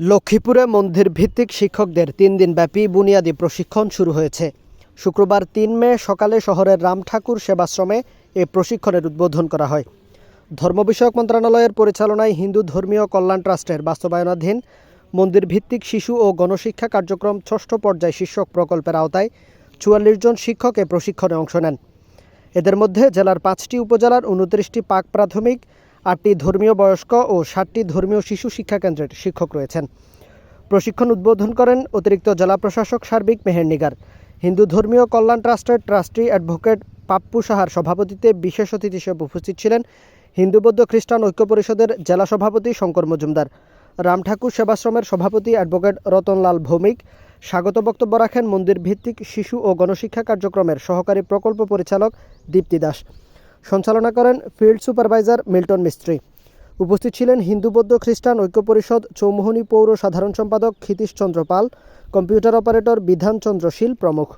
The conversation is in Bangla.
লক্ষ্মীপুরে মন্দির ভিত্তিক শিক্ষকদের তিন দিনব্যাপী বুনিয়াদী প্রশিক্ষণ শুরু হয়েছে। শুক্রবার তিন মে সকালে শহরের রাম ঠাকুর সেবাশ্রমে এ প্রশিক্ষণের উদ্বোধন করা হয়। ধর্ম বিষয়ক মন্ত্রণালয়ের পরিচালনায় হিন্দু ধর্মীয় কল্যাণ ট্রাস্টের বাস্তবায়নাধীন মন্দির ভিত্তিক শিশু ও গণশিক্ষা কার্যক্রম ষষ্ঠ পর্যায় শীর্ষক প্রকল্পের আওতায় চুয়াল্লিশ জন শিক্ষক এ প্রশিক্ষণে অংশ নেন। এদের মধ্যে জেলার পাঁচটি উপজেলার উনত্রিশটি পাক প্রাথমিক আটটি ধর্মীয় বয়স্ক ও ষাটটি ধর্মীয় শিশু শিক্ষা কেন্দ্রের শিক্ষক রয়েছেন। প্রশিক্ষণ উদ্বোধন করেন অতিরিক্ত জেলা প্রশাসক সার্বিক মেহের নিগার। হিন্দু ধর্মীয় কল্যাণ ট্রাস্টের ট্রাস্টি অ্যাডভোকেট পাপ্পু সাহার সভাপতিত্বে বিশেষ অতিথি হিসেবে উপস্থিত ছিলেন হিন্দু বৌদ্ধ খ্রিস্টান ঐক্য পরিষদের জেলা সভাপতি শঙ্কর মজুমদার, রাম ঠাকুর সেবাশ্রমের সভাপতি অ্যাডভোকেট রতনলাল ভৌমিক, স্বাগত বক্তব্য রাখেন মন্দির ভিত্তিক শিশু ও গণশিক্ষা কার্যক্রমের সহকারী প্রকল্প পরিচালক দীপ্তি দাস। সঞ্চালনা করেন ফিল্ড সুপারভাইজার মিল্টন মিস্ত্রি। উপস্থিত ছিলেন হিন্দু বৌদ্ধ খ্রিস্টান ঐক্য পরিষদ চৌমোহনী পৌর সাধারণ সম্পাদক ক্ষিতীশ চন্দ্র পাল, কম্পিউটার অপারেটর বিধানচন্দ্র শীল প্রমুখ।